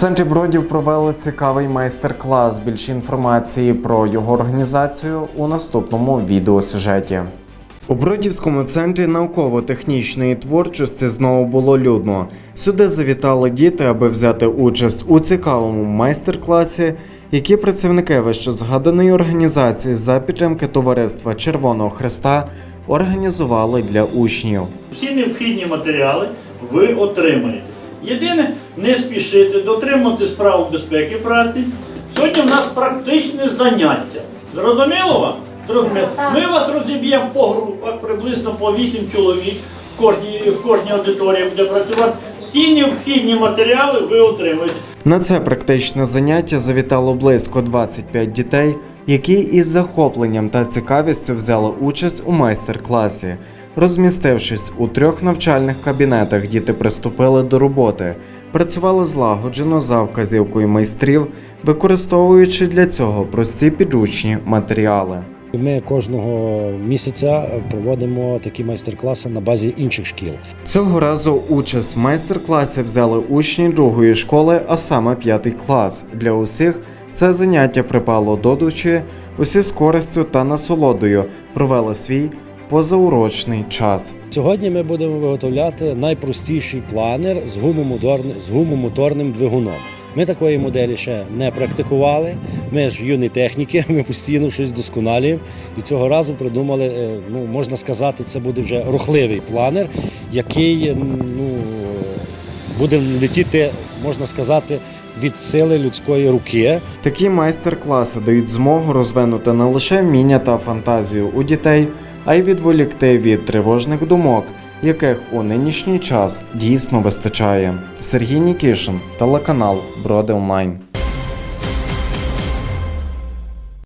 центрі Бродів провели цікавий майстер-клас. Більше інформації про його організацію у наступному відеосюжеті. У Бродівському центрі науково-технічної творчості знову було людно. Сюди завітали діти, аби взяти участь у цікавому майстер-класі, які працівники вищезгаданої організації за підтримки товариства Червоного Христа організували для учнів. Всі необхідні матеріали ви отримаєте. Єдине, не спішити, дотримувати справ безпеки праці. Сьогодні в нас практичне заняття. Зрозуміло вам? Зрозуміло. Ми вас розіб'ємо по групах, приблизно по 8 чоловік. В кожній, в кожній аудиторії буде працювати. Всі необхідні матеріали ви отримаєте. На це практичне заняття завітало близько 25 дітей, які із захопленням та цікавістю взяли участь у майстер-класі. Розмістившись у трьох навчальних кабінетах, діти приступили до роботи, працювали злагоджено за вказівкою майстрів, використовуючи для цього прості підручні матеріали. Ми кожного місяця проводимо такі майстер-класи на базі інших шкіл. Цього разу участь в майстер-класі взяли учні другої школи, а саме п'ятий клас. Для усіх це заняття припало до душі, усі з користю та насолодою провели свій позаурочний час. Сьогодні ми будемо виготовляти найпростіший планер з гумомоторним, з гумомоторним двигуном. Ми такої моделі ще не практикували. Ми ж юні техніки, ми постійно щось досконалюємо. І цього разу придумали, е, ну можна сказати, це буде вже рухливий планер, який е, ну, буде летіти, можна сказати, від сили людської руки. Такі майстер-класи дають змогу розвинути не лише вміння та фантазію у дітей, а й відволікти від тривожних думок, яких у нинішній час дійсно вистачає. Сергій Нікішин, телеканал Броди Онлайн.